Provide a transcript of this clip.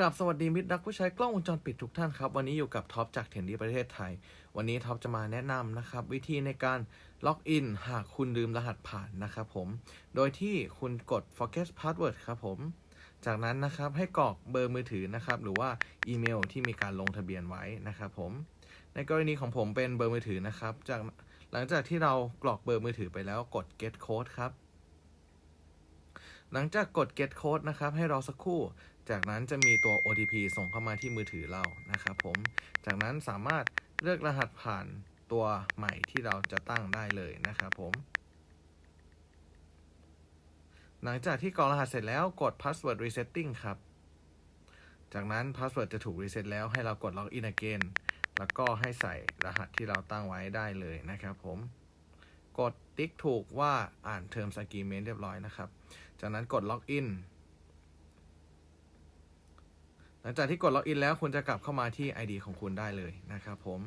กราบสวัสดีมิตรรักผู้ใช้กล้องวงจรปิดทุกท่านครับ วันนี้อยู่กับท็อปจากเทนดีประเทศไทย วันนี้ท็อปจะมาแนะนำนะครับ วิธีในการล็อกอินหากคุณลืมรหัสผ่านนะครับผมโดยที่คุณกด forget password ครับผม จากนั้นนะครับให้กรอกเบอร์มือถือนะครับหรือว่าอีเมลที่มีการลงทะเบียนไว้นะครับผมในกรณีของผมเป็นเบอร์มือถือนะครับจากหลังจากที่เรากรอกเบอร์มือถือไปแล้วกด get code ครับ หลังจากกด get code นะครับ ให้รอสักครู่ จากนั้นจะมีตัว OTP ส่งเข้ามาที่มือถือเรานะครับผม จากนั้นสามารถเลือกรหัสผ่านตัวใหม่ที่เราจะตั้งได้เลยนะครับผม หลังจากที่กรอกรหัสเสร็จแล้วกด password resetting ครับ จากนั้น password จะถูก reset แล้วให้เรากด login again แล้วก็ให้ใส่รหัสที่เราตั้งไว้ได้เลยนะครับผม กดติ๊กถูกว่าอ่าน terms agreement เรียบร้อยนะครับ จากนั้นกด login หลังจากที่กด login แล้วคุณจะกลับเข้ามาที่ ID ของคุณได้เลยนะครับผม